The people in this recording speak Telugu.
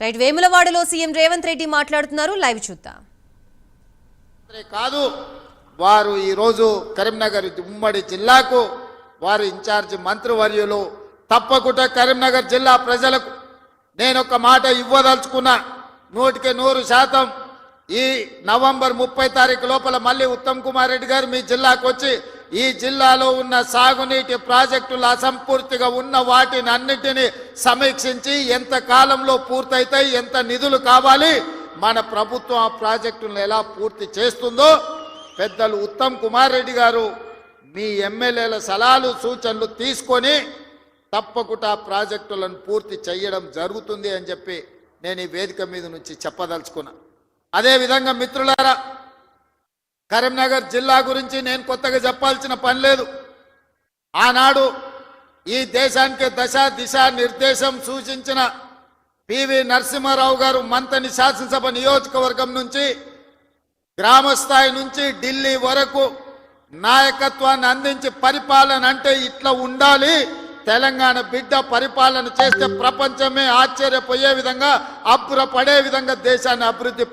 రైట్ వేములవాడలో సీఎం రేవంత్ రెడ్డి మాట్లాడుతున్నారు. లైవ్ చూద్దాం. కాదు వారు ఈరోజు కరీంనగర్ ఉమ్మడి జిల్లాకు వారు ఇన్ఛార్జ్ మంత్రివర్యులు తప్పకుండా కరీంనగర్ జిల్లా ప్రజలకు నేను ఒక మాట ఇవ్వదలుచుకున్నా. నూటికి నూరు శాతం ఈ నవంబర్ ముప్పై తారీఖు లోపల మళ్ళీ ఉత్తమ్ కుమార్ రెడ్డి గారు మీ జిల్లాకు వచ్చి ఈ జిల్లాలో ఉన్న సాగునీటి ప్రాజెక్టులు అసంపూర్తిగా ఉన్న వాటిని అన్నిటినీ సమీక్షించి ఎంత కాలంలో పూర్తయితాయి ఎంత నిధులు కావాలి మన ప్రభుత్వం ఆ ప్రాజెక్టులను ఎలా పూర్తి చేస్తుందో పెద్దలు ఉత్తమ్ కుమార్ రెడ్డి గారు మీ ఎమ్మెల్యేల సలహాలు సూచనలు తీసుకొని తప్పకుండా ప్రాజెక్టులను పూర్తి చేయడం జరుగుతుంది అని చెప్పి నేను ఈ వేదిక మీద నుంచి చెప్పదలుచుకున్నా. అదేవిధంగా మిత్రులారా కరీంనగర్ జిల్లా గురించి నేను కొత్తగా చెప్పాల్సిన పని లేదు. ఆనాడు ఈ దేశానికి దశ దిశ నిర్దేశం సూచించిన పివి నరసింహారావు గారు మంతని శాసనసభ నియోజకవర్గం నుంచి గ్రామస్థాయి నుంచి ఢిల్లీ వరకు నాయకత్వాన్ని అందించి పరిపాలన అంటే ఇట్లా ఉండాలి. తెలంగాణ బిడ్డ పరిపాలన చేస్తే ప్రపంచమే ఆశ్చర్యపోయే విధంగా అబ్బురపడే విధంగా దేశాన్ని అభివృద్ధి